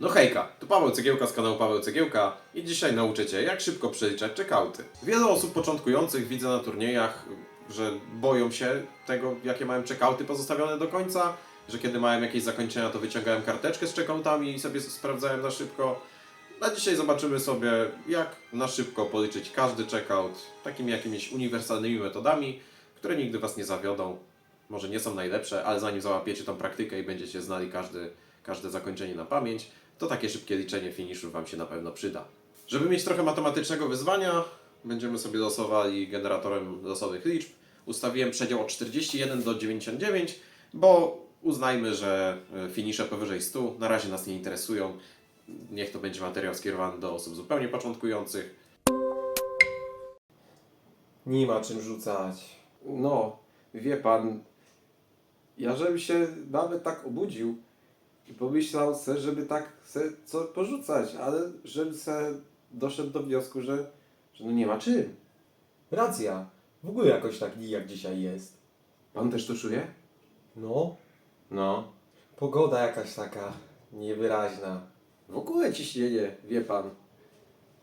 No hejka, to Paweł Cegiełka z kanału Paweł Cegiełka i dzisiaj nauczę Cię, jak szybko przeliczać checkouty. Wiele osób początkujących widzę na turniejach, że boją się tego, jakie mają checkouty pozostawione do końca, że kiedy mają jakieś zakończenia, to wyciągają karteczkę z checkoutami i sobie sprawdzają na szybko. A dzisiaj zobaczymy sobie, jak na szybko policzyć każdy checkout takimi jakimiś uniwersalnymi metodami, które nigdy Was nie zawiodą. Może nie są najlepsze, ale zanim załapiecie tą praktykę i będziecie znali każdy, każde zakończenie na pamięć, to takie szybkie liczenie finiszu Wam się na pewno przyda. Żeby mieć trochę matematycznego wyzwania, będziemy sobie losowali generatorem losowych liczb. Ustawiłem przedział od 41 do 99, bo uznajmy, że e, finisze powyżej 100 na razie nas nie interesują. Niech to będzie materiał skierowany do osób zupełnie początkujących. Nie ma czym rzucać. No, wie pan, ja żebym się nawet tak obudził i pomyślał se, żeby tak se co porzucać, ale żebym se doszedł do wniosku, że, że no nie ma czym. Racja. W ogóle jakoś tak jak dzisiaj jest. Pan też to czuje? No, No. pogoda jakaś taka niewyraźna. W ogóle ciśnienie, wie pan,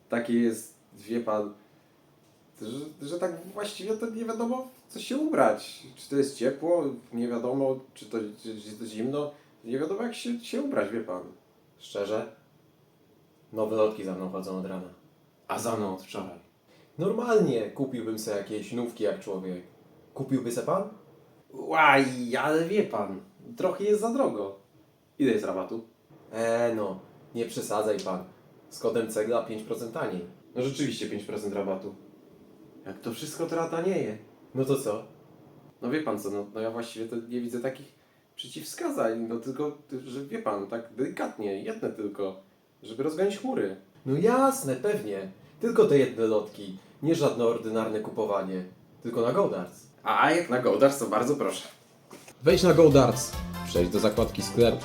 takie jest, wie pan, że, że tak właściwie to nie wiadomo w co się ubrać. Czy to jest ciepło, nie wiadomo, czy to, czy, czy to zimno, nie wiadomo jak się, się ubrać, wie pan. Szczerze? Nowe lotki za mną chodzą od rana. A za mną od wczoraj. Normalnie kupiłbym sobie jakieś nówki jak człowiek. Kupiłby se pan? Łaj, ale wie pan, trochę jest za drogo. Ile jest rabatu? Eee no, nie przesadzaj pan. Z kodem cegla 5% taniej. No rzeczywiście 5% rabatu. Jak to wszystko teraz tanieje. No to co? No wie pan co, no, no ja właściwie to nie widzę takich przeciwwskazań, no tylko, że wie pan, tak delikatnie, jedne tylko, żeby rozgonić chmury. No jasne, pewnie. Tylko te jedne lotki. Nie żadne ordynarne kupowanie. Tylko na Godarts. A jak na Goldars, to bardzo proszę. Wejdź na GoDarts, przejdź do zakładki sklep,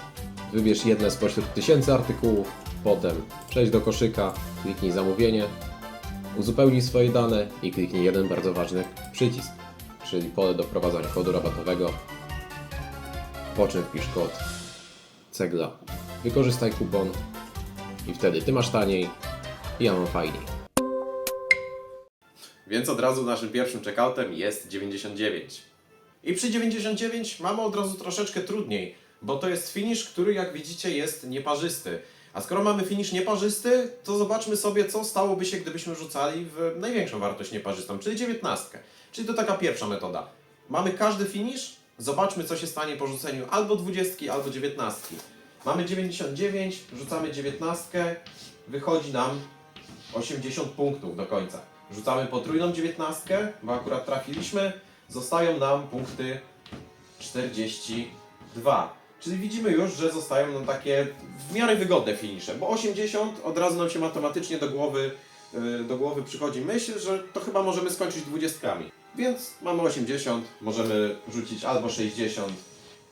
wybierz jedne spośród tysięcy artykułów, potem przejdź do koszyka, kliknij zamówienie, uzupełnij swoje dane i kliknij jeden bardzo ważny przycisk, czyli pole do wprowadzania kodu rabatowego, po czym wpisz kod cegla. Wykorzystaj kupon i wtedy Ty masz taniej i ja mam fajniej. Więc od razu naszym pierwszym checkoutem jest 99. I przy 99 mamy od razu troszeczkę trudniej, bo to jest finish, który jak widzicie jest nieparzysty. A skoro mamy finish nieparzysty, to zobaczmy sobie, co stałoby się, gdybyśmy rzucali w największą wartość nieparzystą, czyli 19. Czyli to taka pierwsza metoda. Mamy każdy finish, zobaczmy, co się stanie po rzuceniu albo 20, albo 19. Mamy 99, rzucamy 19, wychodzi nam 80 punktów do końca. Rzucamy potrójną 19, bo akurat trafiliśmy. Zostają nam punkty 42. Czyli widzimy już, że zostają nam takie w miarę wygodne finisze, bo 80 od razu nam się matematycznie do głowy, yy, do głowy przychodzi myśl, że to chyba możemy skończyć 20. Więc mamy 80, możemy rzucić albo 60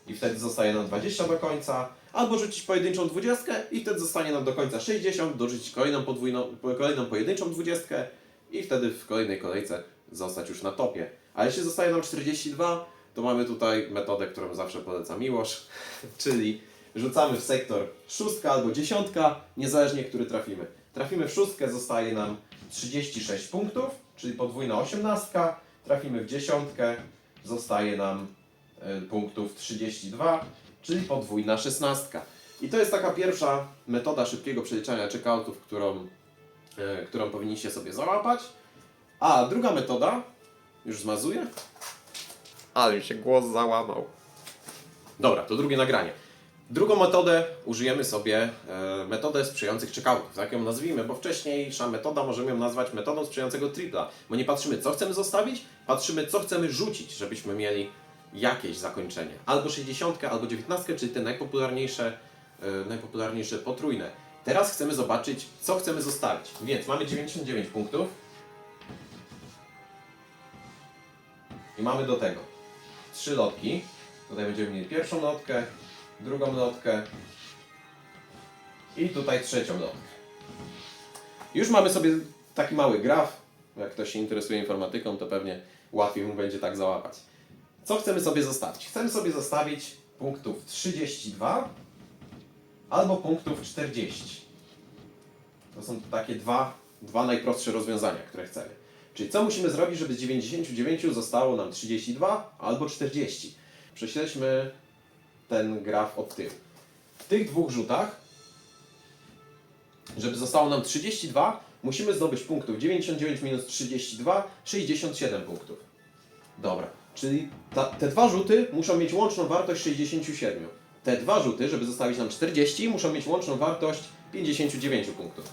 i wtedy zostaje nam 20 do końca, albo rzucić pojedynczą 20 i wtedy zostanie nam do końca 60, dorzucić kolejną podwójną, kolejną pojedynczą 20 i wtedy w kolejnej kolejce zostać już na topie. A jeśli zostaje nam 42, to mamy tutaj metodę, którą zawsze poleca Miłosz, czyli rzucamy w sektor szóstka albo dziesiątka, niezależnie który trafimy. Trafimy w szóstkę, zostaje nam 36 punktów, czyli podwójna osiemnastka. Trafimy w dziesiątkę, zostaje nam e, punktów 32, czyli podwójna szesnastka. I to jest taka pierwsza metoda szybkiego przeliczania checkoutów, którą, e, którą powinniście sobie załapać. A druga metoda, już zmazuję. Ale mi się głos załamał. Dobra, to drugie nagranie. Drugą metodę użyjemy sobie e, metodę sprzyjających checkoutów, tak ją nazwijmy, bo wcześniejsza metoda możemy ją nazwać metodą sprzyjającego tripla, bo nie patrzymy co chcemy zostawić, patrzymy co chcemy rzucić, żebyśmy mieli jakieś zakończenie. Albo 60, albo 19, czyli te najpopularniejsze, e, najpopularniejsze potrójne. Teraz chcemy zobaczyć co chcemy zostawić, więc mamy 99 punktów i mamy do tego trzy lotki. Tutaj będziemy mieli pierwszą lotkę, drugą lotkę i tutaj trzecią lotkę. Już mamy sobie taki mały graf. Jak ktoś się interesuje informatyką, to pewnie łatwiej mu będzie tak załapać. Co chcemy sobie zostawić? Chcemy sobie zostawić punktów 32 albo punktów 40. To są takie dwa, dwa najprostsze rozwiązania, które chcemy. Czyli co musimy zrobić, żeby z 99 zostało nam 32 albo 40? Prześledźmy ten graf od tyłu. W tych dwóch rzutach, żeby zostało nam 32, musimy zdobyć punktów 99 minus 32, 67 punktów. Dobra, czyli ta, te dwa rzuty muszą mieć łączną wartość 67. Te dwa rzuty, żeby zostawić nam 40, muszą mieć łączną wartość 59 punktów.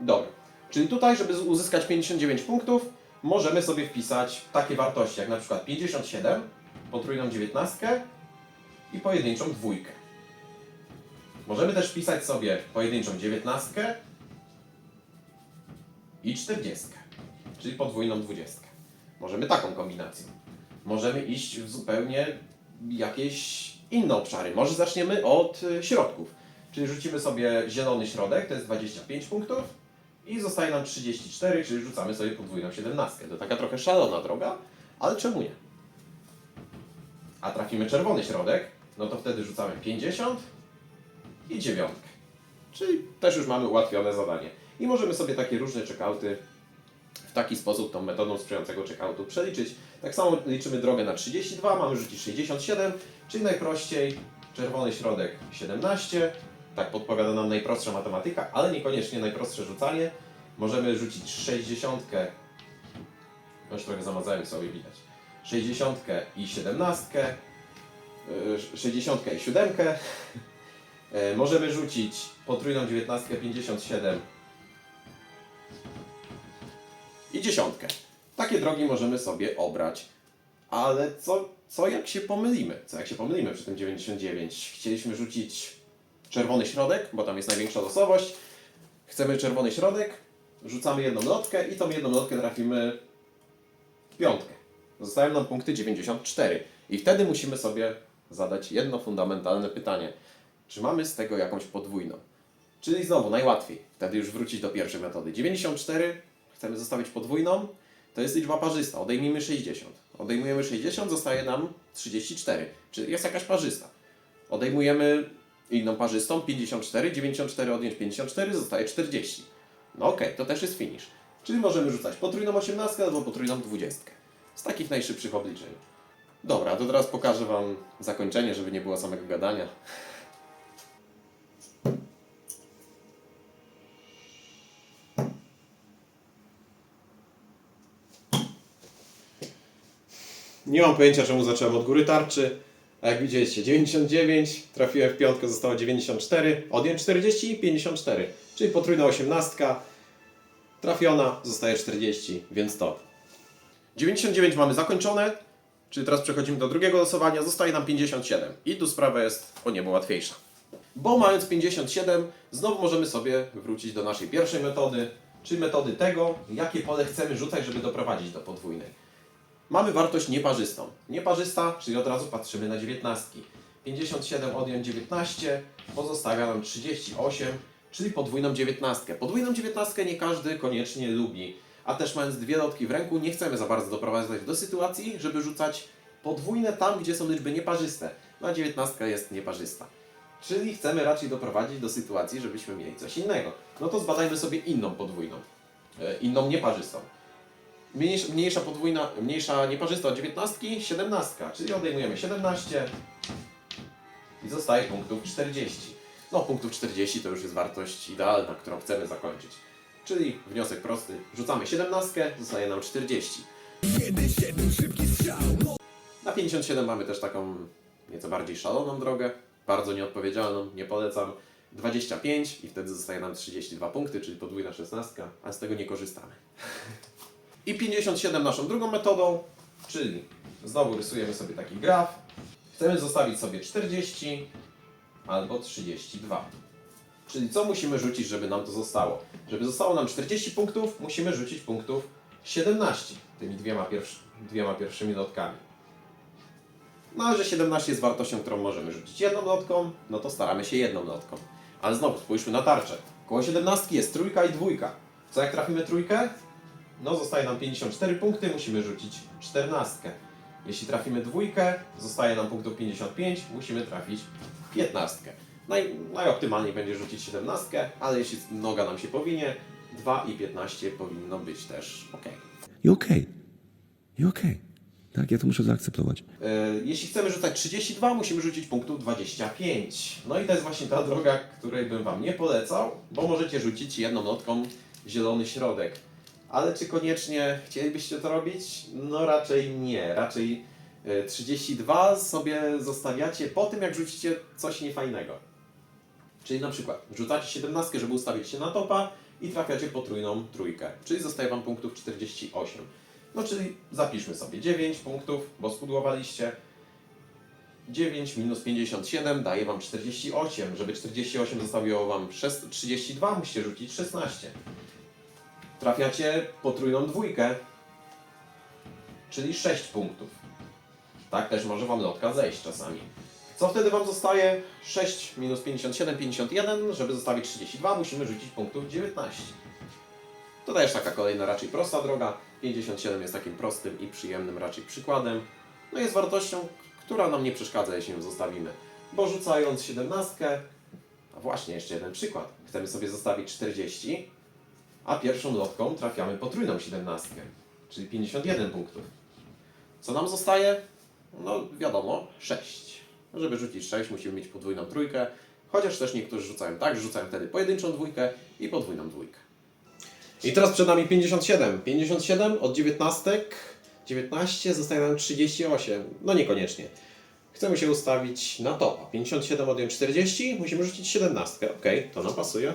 Dobra, czyli tutaj, żeby uzyskać 59 punktów, możemy sobie wpisać takie wartości, jak na przykład 57, potrójną dziewiętnastkę i pojedynczą dwójkę. Możemy też wpisać sobie pojedynczą dziewiętnastkę i czterdziestkę, czyli podwójną dwudziestkę. Możemy taką kombinacją. Możemy iść w zupełnie jakieś inne obszary. Może zaczniemy od y, środków. Czyli rzucimy sobie zielony środek, to jest 25 punktów i zostaje nam 34, czyli rzucamy sobie podwójną 17. To taka trochę szalona droga, ale czemu nie? A trafimy czerwony środek, no to wtedy rzucamy 50 i dziewiątkę. Czyli też już mamy ułatwione zadanie. I możemy sobie takie różne checkouty w taki sposób tą metodą sprzyjającego checkoutu przeliczyć. Tak samo liczymy drogę na 32, mamy rzucić 67, czyli najprościej czerwony środek 17, tak podpowiada nam najprostsza matematyka, ale niekoniecznie najprostsze rzucanie. Możemy rzucić 60, już trochę zamazałem sobie widać, 60 i 17, y, 60 i 7. E, Możemy rzucić potrójną 19, 57 i dziesiątkę. Takie drogi możemy sobie obrać. Ale co, co jak się pomylimy? Co jak się pomylimy przy tym 99? Chcieliśmy rzucić czerwony środek, bo tam jest największa losowość. Chcemy czerwony środek, rzucamy jedną lotkę i tą jedną lotkę trafimy w piątkę. Zostają nam punkty 94. I wtedy musimy sobie zadać jedno fundamentalne pytanie. Czy mamy z tego jakąś podwójną? Czyli znowu najłatwiej. Wtedy już wrócić do pierwszej metody. 94 chcemy zostawić podwójną. To jest liczba parzysta. Odejmijmy 60. Odejmujemy 60, zostaje nam 34. Czyli jest jakaś parzysta. Odejmujemy inną parzystą, 54, 94 odjąć 54, zostaje 40. No okej, to też jest finish. Czyli możemy rzucać potrójną 18 albo potrójną 20. Z takich najszybszych obliczeń. Dobra, to teraz pokażę Wam zakończenie, żeby nie było samego gadania. Nie mam pojęcia, czemu zacząłem od góry tarczy. A jak widzieliście, 99, trafiłem w piątkę, zostało 94, odjąć 40 i 54. Czyli potrójna 18, trafiona, zostaje 40, więc to. 99 mamy zakończone, czyli teraz przechodzimy do drugiego losowania, zostaje nam 57. I tu sprawa jest o niebo łatwiejsza. Bo mając 57, znowu możemy sobie wrócić do naszej pierwszej metody, czyli metody tego, jakie pole chcemy rzucać, żeby doprowadzić do podwójnej. Mamy wartość nieparzystą. Nieparzysta, czyli od razu patrzymy na dziewiętnastki. 57 odjąć 19 pozostawia nam 38, czyli podwójną dziewiętnastkę. Podwójną dziewiętnastkę nie każdy koniecznie lubi, a też mając dwie lotki w ręku nie chcemy za bardzo doprowadzać do sytuacji, żeby rzucać podwójne tam, gdzie są liczby nieparzyste. No a dziewiętnastka jest nieparzysta. Czyli chcemy raczej doprowadzić do sytuacji, żebyśmy mieli coś innego. No to zbadajmy sobie inną podwójną, e, inną nieparzystą. Mniejsza, mniejsza podwójna, mniejsza nieparzysta od 19, 17, czyli odejmujemy 17 i zostaje punktów 40. No, punktów 40 to już jest wartość idealna, którą chcemy zakończyć. Czyli wniosek prosty, rzucamy 17, zostaje nam 40. Na 57 mamy też taką nieco bardziej szaloną drogę, bardzo nieodpowiedzialną, nie polecam. 25 i wtedy zostaje nam 32 punkty, czyli podwójna 16, a z tego nie korzystamy. I 57 naszą drugą metodą, czyli znowu rysujemy sobie taki graf. Chcemy zostawić sobie 40 albo 32. Czyli co musimy rzucić, żeby nam to zostało? Żeby zostało nam 40 punktów, musimy rzucić punktów 17 tymi dwiema, dwiema pierwszymi lotkami. No, że 17 jest wartością, którą możemy rzucić jedną lotką, no to staramy się jedną lotką. Ale znowu spójrzmy na tarczę. Koło 17 jest trójka i dwójka. Co jak trafimy trójkę? No zostaje nam 54 punkty, musimy rzucić 14. Jeśli trafimy dwójkę, zostaje nam punktów 55, musimy trafić 15. Naj, najoptymalniej będzie rzucić 17, ale jeśli noga nam się powinie, 2 i 15 powinno być też ok. I okej. I okej. Tak, ja to muszę zaakceptować. E, Jeśli chcemy rzucać 32, musimy rzucić punktów 25. No i to jest właśnie ta droga, której bym Wam nie polecał, bo możecie rzucić jedną notką zielony środek. Ale czy koniecznie chcielibyście to robić? No raczej nie. Raczej e, 32 sobie zostawiacie po tym, jak rzucicie coś niefajnego. Czyli na przykład rzucacie 17, żeby ustawić się na topa i trafiacie potrójną trójkę. Czyli zostaje Wam punktów 48. No czyli zapiszmy sobie 9 punktów, bo spudłowaliście. 9 minus 57 daje Wam 48. Żeby 48 zostawiło Wam 6 32, musicie rzucić 16. Trafiacie potrójną dwójkę, czyli 6 punktów. Tak też może Wam lotka zejść czasami. Co wtedy Wam zostaje? 6 minus 57, 51. Żeby zostawić 32, musimy rzucić punktów 19. To też taka kolejna raczej prosta droga. 57 jest takim prostym i przyjemnym raczej przykładem. No jest wartością, która nam nie przeszkadza, jeśli ją zostawimy. Bo rzucając 17, a właśnie jeszcze jeden przykład. Chcemy sobie zostawić 40, a pierwszą lotką trafiamy potrójną 17, czyli 51 punktów. Co nam zostaje? No wiadomo, 6. Żeby rzucić 6 musimy mieć podwójną trójkę, chociaż też niektórzy rzucają tak, rzucają wtedy pojedynczą dwójkę i podwójną dwójkę. I teraz przed nami 57. 57 od 19. 19 zostaje nam 38. No niekoniecznie. Chcemy się ustawić na topa. 57 odjąć 40, musimy rzucić 17. Ok, to nam pasuje.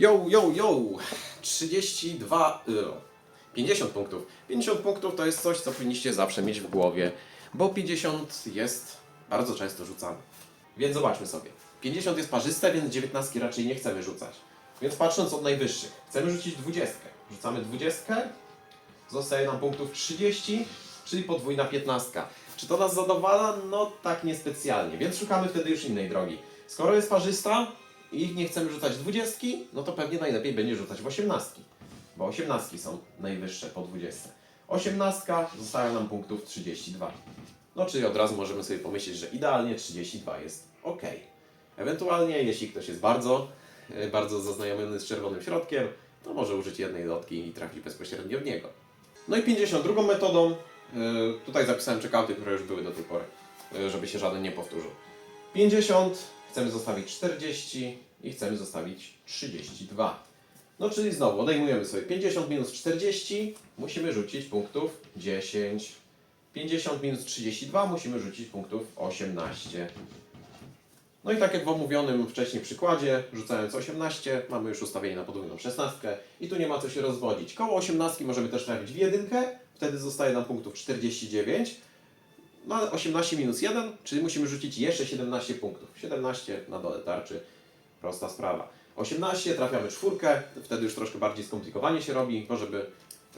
Yo, yo, yo! 32 euro. 50 punktów. 50 punktów to jest coś, co powinniście zawsze mieć w głowie, bo 50 jest bardzo często rzucane. Więc zobaczmy sobie. 50 jest parzyste, więc 19 raczej nie chcemy rzucać. Więc patrząc od najwyższych, chcemy rzucić 20. Rzucamy 20, zostaje nam punktów 30, czyli podwójna 15. Czy to nas zadowala? No tak niespecjalnie, więc szukamy wtedy już innej drogi. Skoro jest parzysta i nie chcemy rzucać 20, no to pewnie najlepiej będzie rzucać w 18, bo 18 są najwyższe po 20. 18 zostaje nam punktów 32. No czyli od razu możemy sobie pomyśleć, że idealnie 32 jest ok. Ewentualnie, jeśli ktoś jest bardzo, e, bardzo zaznajomiony z czerwonym środkiem, to może użyć jednej lotki i trafić bezpośrednio w niego. No i 52 metodą, e, tutaj zapisałem checkouty, które już były do tej pory, e, żeby się żaden nie powtórzył. 50, chcemy zostawić 40 i chcemy zostawić 32. No czyli znowu odejmujemy sobie 50 minus 40, musimy rzucić punktów 10. 50 minus 32 musimy rzucić punktów 18. No i tak jak w omówionym wcześniej przykładzie, rzucając 18, mamy już ustawienie na podwójną 16 i tu nie ma co się rozwodzić. Koło 18 możemy też trafić w jedynkę, wtedy zostaje nam punktów 49. No ale 18 minus 1, czyli musimy rzucić jeszcze 17 punktów. 17 na dole tarczy, prosta sprawa. 18 trafiamy czwórkę, wtedy już troszkę bardziej skomplikowanie się robi, bo żeby,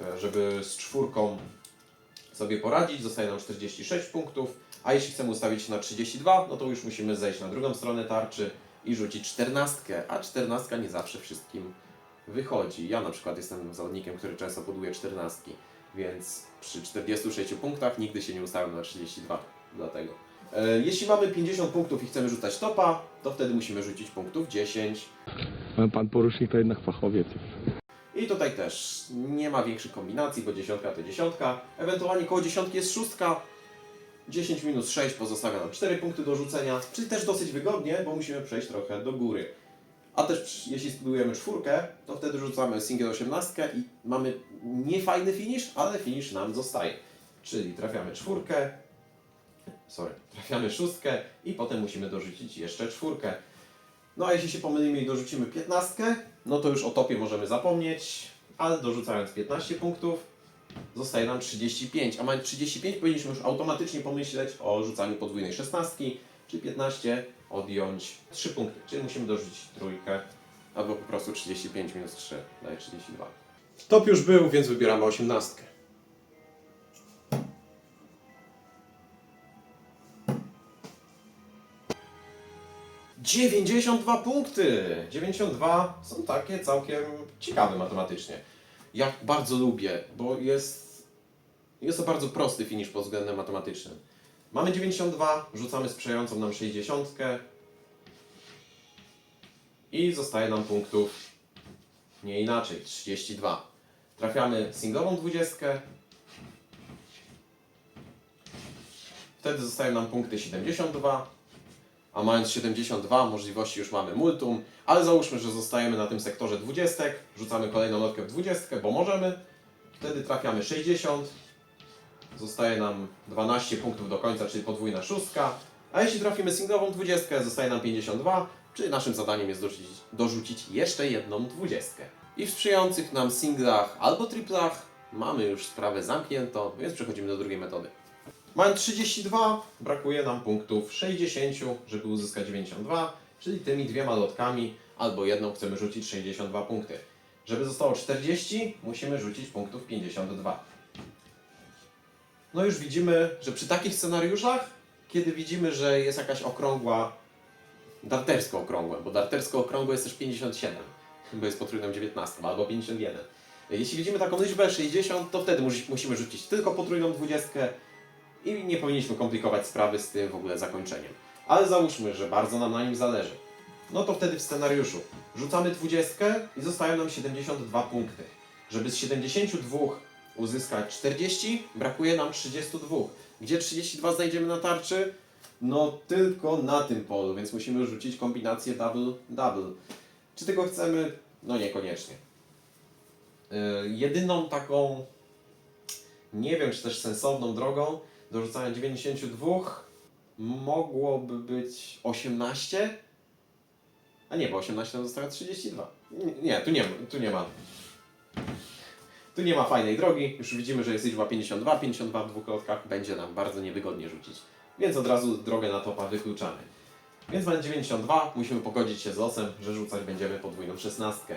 e, żeby z czwórką sobie poradzić, zostaje nam 46 punktów, a jeśli chcemy ustawić się na 32, no to już musimy zejść na drugą stronę tarczy i rzucić 14, a 14 nie zawsze wszystkim wychodzi. Ja na przykład jestem zawodnikiem, który często buduje 14, więc przy 46 punktach nigdy się nie ustawiam na 32, dlatego. E, Jeśli mamy 50 punktów i chcemy rzucać topa, to wtedy musimy rzucić punktów 10, Pan porucznik to jednak fachowiec. I tutaj też nie ma większych kombinacji, bo dziesiątka to dziesiątka. Ewentualnie koło dziesiątki jest szóstka. 10 minus 6 pozostawia nam 4 punkty do rzucenia, czyli też dosyć wygodnie, bo musimy przejść trochę do góry. A też jeśli spróbujemy czwórkę, to wtedy rzucamy single 18 i mamy niefajny finish, ale finish nam zostaje. Czyli trafiamy czwórkę, sorry, trafiamy szóstkę i potem musimy dorzucić jeszcze czwórkę. No a jeśli się pomylimy i dorzucimy 15, no to już o topie możemy zapomnieć, ale dorzucając 15 punktów, zostaje nam 35, a mając 35 powinniśmy już automatycznie pomyśleć o rzucaniu podwójnej 16, czyli 15 odjąć 3 punkty, czyli musimy dorzucić trójkę, albo po prostu 35 minus 3 daje 32. Top już był, więc wybieramy 18. Dziewięćdziesiąt dwa punkty! 92 są takie całkiem ciekawe matematycznie. ja bardzo lubię, bo jest, jest to bardzo prosty finish pod względem matematycznym. Mamy 92, rzucamy sprzyjającą nam 60 i zostaje nam punktów nie inaczej, 32. Trafiamy singlową 20. Wtedy zostają nam punkty 72. A mając 72, możliwości już mamy multum, ale załóżmy, że zostajemy na tym sektorze 20. Rzucamy kolejną lotkę w 20, bo możemy. Wtedy trafiamy 60. Zostaje nam 12 punktów do końca, czyli podwójna szóstka. A jeśli trafimy singlową 20, zostaje nam 52, czyli naszym zadaniem jest dorzucić, dorzucić jeszcze jedną 20. I w sprzyjających nam singlach albo triplach mamy już sprawę zamkniętą, więc przechodzimy do drugiej metody. Mając 32, brakuje nam punktów 60, żeby uzyskać 92, czyli tymi dwiema lotkami albo jedną chcemy rzucić 62 punkty. Żeby zostało 40, musimy rzucić punktów 52. No już widzimy, że przy takich scenariuszach, kiedy widzimy, że jest jakaś okrągła, dartersko okrągłe, bo dartersko okrągłe jest też 57, bo jest potrójną 19 albo 51. Jeśli widzimy taką liczbę 60, to wtedy musi- musimy rzucić tylko potrójną 20 i nie powinniśmy komplikować sprawy z tym w ogóle zakończeniem. Ale załóżmy, że bardzo nam na nim zależy. No to wtedy w scenariuszu rzucamy 20 i zostają nam 72 punkty. Żeby z 72 uzyskać 40, brakuje nam 32. Gdzie 32 znajdziemy na tarczy? No tylko na tym polu, więc musimy rzucić kombinację double-double. Czy tego chcemy? No niekoniecznie. Yy, jedyną taką, nie wiem czy też sensowną drogą do rzucania 92 mogłoby być 18, a nie, bo 18 nam zostało 32. Nie, tu nie, tu nie ma. Tu nie ma fajnej drogi. Już widzimy, że jest liczba 52. 52 w dwóch lotkach będzie nam bardzo niewygodnie rzucić. Więc od razu drogę na topa wykluczamy. Więc mając 92 musimy pogodzić się z losem, że rzucać będziemy podwójną 16.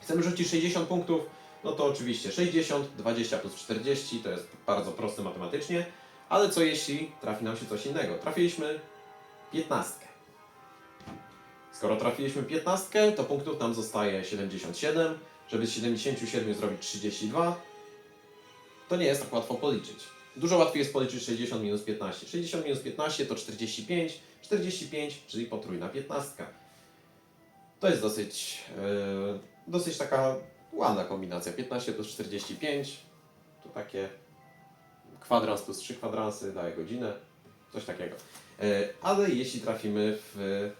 Chcemy rzucić 60 punktów, no to oczywiście 60, 20 plus 40 to jest bardzo proste matematycznie. Ale co jeśli trafi nam się coś innego? Trafiliśmy 15. Skoro trafiliśmy 15, to punktów nam zostaje 77. Żeby z 77 zrobić 32, to nie jest tak łatwo policzyć. Dużo łatwiej jest policzyć 60 minus 15. 60 minus 15 to 45, 45, czyli potrójna 15. To jest dosyć, yy, dosyć taka ładna kombinacja. 15 plus 45 to takie kwadrans plus 3 kwadransy daje godzinę, coś takiego. E, Ale jeśli trafimy w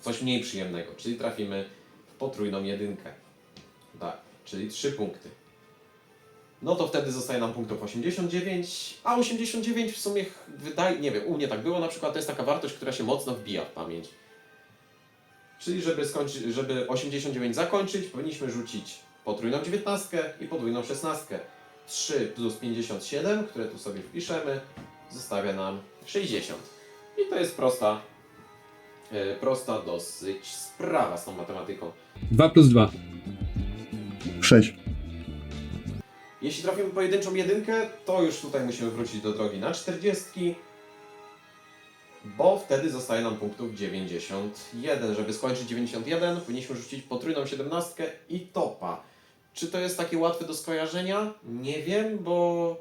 w coś mniej przyjemnego, czyli trafimy w potrójną jedynkę, tak, czyli 3 punkty, no to wtedy zostaje nam punktów 89, a 89 w sumie wydaje, nie wiem, u mnie tak było na przykład, to jest taka wartość, która się mocno wbija w pamięć. Czyli żeby, skończyć, żeby 89 zakończyć, powinniśmy rzucić potrójną 19 i podwójną 16. 3 plus 57, które tu sobie wpiszemy, zostawia nam 60. I to jest prosta, e, prosta dosyć sprawa z tą matematyką. 2 plus 2. 6. Jeśli trafimy pojedynczą jedynkę, to już tutaj musimy wrócić do drogi na 40, bo wtedy zostaje nam punktów 91. Żeby skończyć 91, powinniśmy rzucić potrójną 17 i topa. Czy to jest takie łatwe do skojarzenia? Nie wiem, bo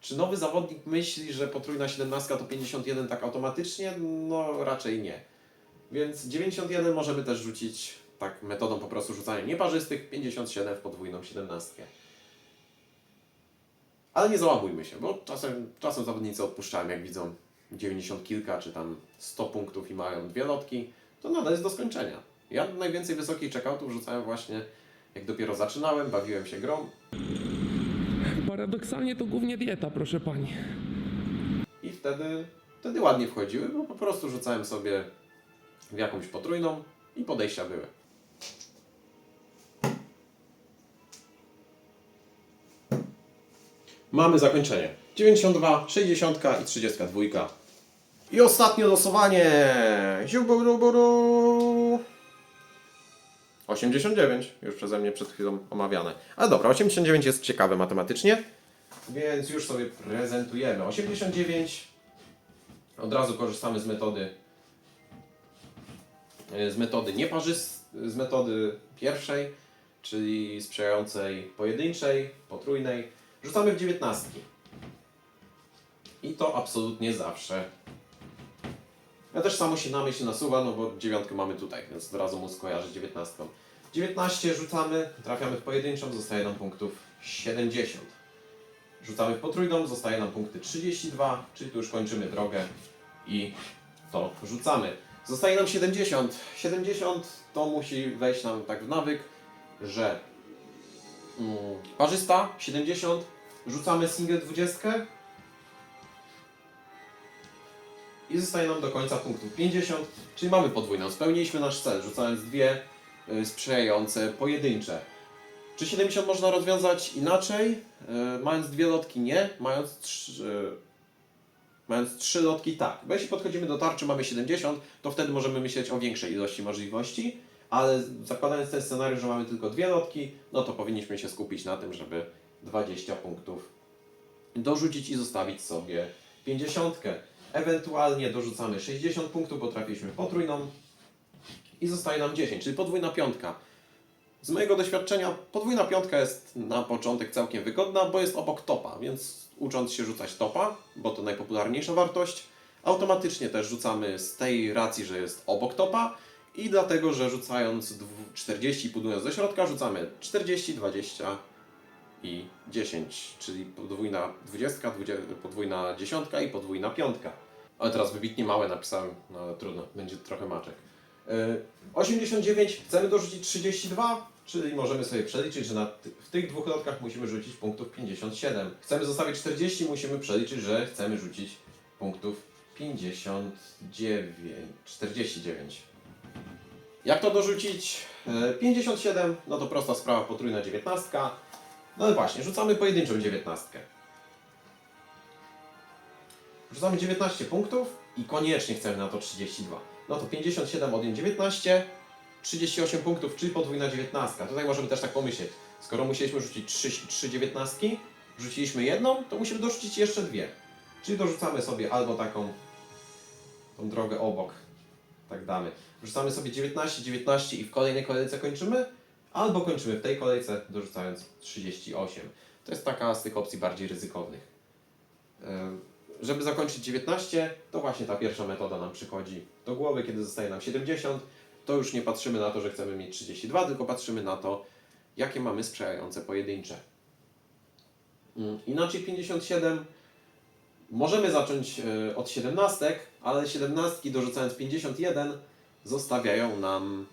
czy nowy zawodnik myśli, że potrójna 17 to 51 tak automatycznie? No raczej nie. Więc 91 możemy też rzucić tak metodą po prostu rzucania nieparzystych, 57 w podwójną 17. Ale nie załamujmy się, bo czasem, czasem zawodnicy odpuszczają, jak widzą 90 kilka czy tam 100 punktów i mają dwie lotki, to nadal jest do skończenia. Ja najwięcej wysokich checkoutów rzucałem właśnie jak dopiero zaczynałem, bawiłem się grą Paradoksalnie to głównie dieta, proszę pani. i wtedy, wtedy ładnie wchodziły, bo po prostu rzucałem sobie w jakąś potrójną i podejścia były. Mamy zakończenie. 92, 60 i 32. I ostatnie losowanie. Ziuburu. 89, już przeze mnie przed chwilą omawiane. Ale dobra, 89 jest ciekawe matematycznie, więc już sobie prezentujemy. 89, od razu korzystamy z metody e, z metody nieparzys, z metody pierwszej, czyli sprzyjającej pojedynczej, potrójnej, rzucamy w dziewiętnastki. I to absolutnie zawsze. Ja też samo się na myśl nasuwa, no bo dziewiątkę mamy tutaj, więc od razu mózg kojarzy dziewiętnastką. 19 rzucamy, trafiamy w pojedynczą, zostaje nam punktów 70. Rzucamy w potrójną, zostaje nam punkty 32, czyli tu już kończymy drogę i to rzucamy. Zostaje nam 70. 70 to musi wejść nam tak w nawyk, że mm, parzysta 70, rzucamy single 20 i zostaje nam do końca punktów 50, czyli mamy podwójną. Spełniliśmy nasz cel, rzucając dwie y, sprzyjające pojedyncze. Czy 70 można rozwiązać inaczej? Y, mając dwie lotki nie, mając trzy, mając trzy lotki tak. Bo jeśli podchodzimy do tarczy, mamy 70, to wtedy możemy myśleć o większej ilości możliwości, ale zakładając ten scenariusz, że mamy tylko dwie lotki, no to powinniśmy się skupić na tym, żeby 20 punktów dorzucić i zostawić sobie 50. Ewentualnie dorzucamy 60 punktów, bo trafiliśmy potrójną i zostaje nam 10, czyli podwójna piątka. Z mojego doświadczenia podwójna piątka jest na początek całkiem wygodna, bo jest obok topa, więc ucząc się rzucać topa, bo to najpopularniejsza wartość, automatycznie też rzucamy z tej racji, że jest obok topa i dlatego, że rzucając dwu- 40 i budując do środka, rzucamy 40, 20 i 10, czyli podwójna 20, 20 podwójna dziesiątka i podwójna piątka. Ale teraz wybitnie małe napisałem, no ale trudno, będzie trochę maczek. Yy, 89 chcemy dorzucić 32, czyli możemy sobie przeliczyć, że na w tych dwóch lotkach musimy rzucić punktów 57. Chcemy zostawić 40, musimy przeliczyć, że chcemy rzucić punktów 59, 49. Jak to dorzucić? Yy, 57, no to prosta sprawa, potrójna 19. No ale właśnie, rzucamy pojedynczą 19. Rzucamy 19 punktów i koniecznie chcemy na to 32. No to 57 odjąć 19, 38 punktów, czyli podwójna 19. Tutaj możemy też tak pomyśleć. Skoro musieliśmy rzucić 3, 3 19, rzuciliśmy jedną, to musimy dorzucić jeszcze dwie. Czyli dorzucamy sobie albo taką tą drogę obok, tak damy. Rzucamy sobie 19, 19 i w kolejnej kolejce kończymy, albo kończymy w tej kolejce dorzucając 38. To jest taka z tych opcji bardziej ryzykownych. Ym, Żeby zakończyć 19, to właśnie ta pierwsza metoda nam przychodzi do głowy, kiedy zostaje nam 70, to już nie patrzymy na to, że chcemy mieć 32, tylko patrzymy na to, jakie mamy sprzyjające pojedyncze. Ym, Inaczej 57 możemy zacząć e, od 17, ale 17 dorzucając 51 zostawiają nam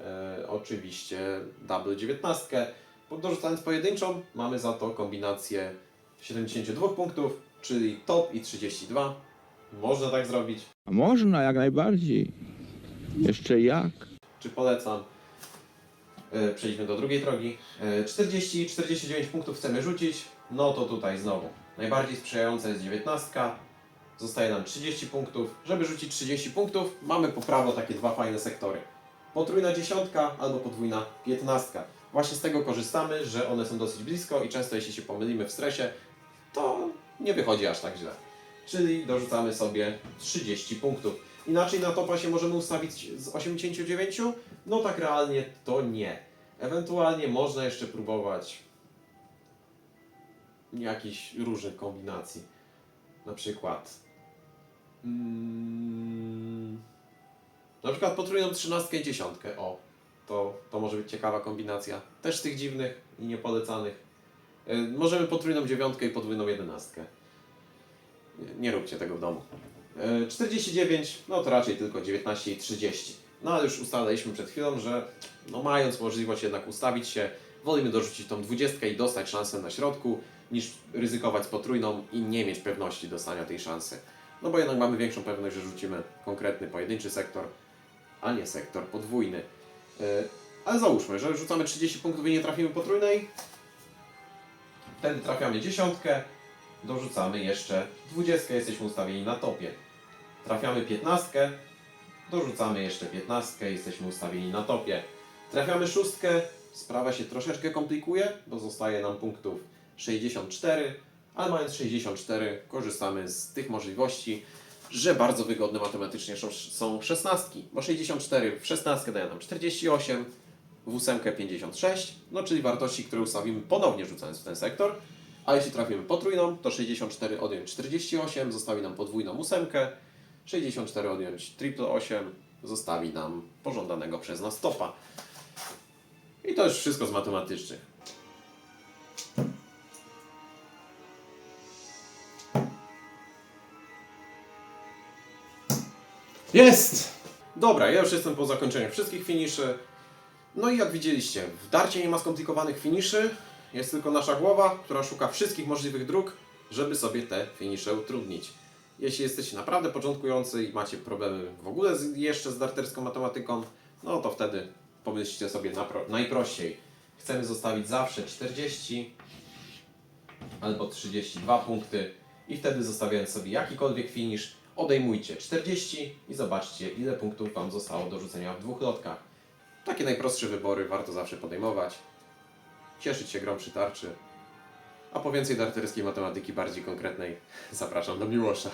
e, oczywiście double 19. Bo Dorzucając pojedynczą mamy za to kombinację 72 punktów, czyli top i 32. Można tak zrobić. A można, jak najbardziej. Jeszcze jak? Czy polecam? E, Przejdźmy do drugiej drogi. E, 40 49 punktów chcemy rzucić. No to tutaj znowu. Najbardziej sprzyjająca jest 19. Zostaje nam 30 punktów. Żeby rzucić 30 punktów, mamy po prawo takie dwa fajne sektory. Potrójna dziesiątka albo podwójna piętnastka. Właśnie z tego korzystamy, że one są dosyć blisko i często jeśli się pomylimy w stresie, to nie wychodzi aż tak źle. Czyli dorzucamy sobie 30 punktów. Inaczej na topa się możemy ustawić z 89? No tak realnie to nie. Ewentualnie można jeszcze próbować jakichś różnych kombinacji. Na przykład mm, na przykład potrójną trzynastkę i dziesiątkę. O, to, to może być ciekawa kombinacja. Też z tych dziwnych i niepolecanych. Y, Możemy potrójną dziewiątkę i podwójną jedenastkę. Nie, nie róbcie tego w domu. E, 49, no to raczej tylko 19 i 30. No ale już ustaliliśmy przed chwilą, że no mając możliwość jednak ustawić się, wolimy dorzucić tą 20 i dostać szansę na środku, niż ryzykować potrójną i nie mieć pewności dostania tej szansy. No bo jednak mamy większą pewność, że rzucimy konkretny pojedynczy sektor, a nie sektor podwójny. E, Ale załóżmy, że rzucamy 30 punktów i nie trafimy potrójnej. Wtedy trafiamy dziesiątkę, dorzucamy jeszcze 20, jesteśmy ustawieni na topie. Trafiamy 15, dorzucamy jeszcze 15, jesteśmy ustawieni na topie. Trafiamy szóstkę, sprawa się troszeczkę komplikuje, bo zostaje nam punktów 64, ale mając 64 korzystamy z tych możliwości, że bardzo wygodne matematycznie są- 16, bo 64 w 16 daje nam 48, w ósemkę 56, no czyli wartości, które ustawimy ponownie rzucając w ten sektor. A jeśli trafimy potrójną, to 64 odjąć 48 zostawi nam podwójną ósemkę, 64 odjąć triple 8 zostawi nam pożądanego przez nas topa. I to już wszystko z matematycznych. Jest! Dobra, ja już jestem po zakończeniu wszystkich finiszy. No i jak widzieliście, w darcie nie ma skomplikowanych finiszy, jest tylko nasza głowa, która szuka wszystkich możliwych dróg, żeby sobie te finisze utrudnić. Jeśli jesteście naprawdę początkujący i macie problemy w ogóle z, jeszcze z darterską matematyką, no to wtedy pomyślcie sobie najprościej. Chcemy zostawić zawsze 40 albo 32 punkty i wtedy zostawiając sobie jakikolwiek finisz, odejmujcie 40 i zobaczcie ile punktów Wam zostało do rzucenia w dwóch lotkach. Takie najprostsze wybory warto zawsze podejmować. Cieszyć się grą przy tarczy. A po więcej darterskiej matematyki bardziej konkretnej zapraszam do Miłosza.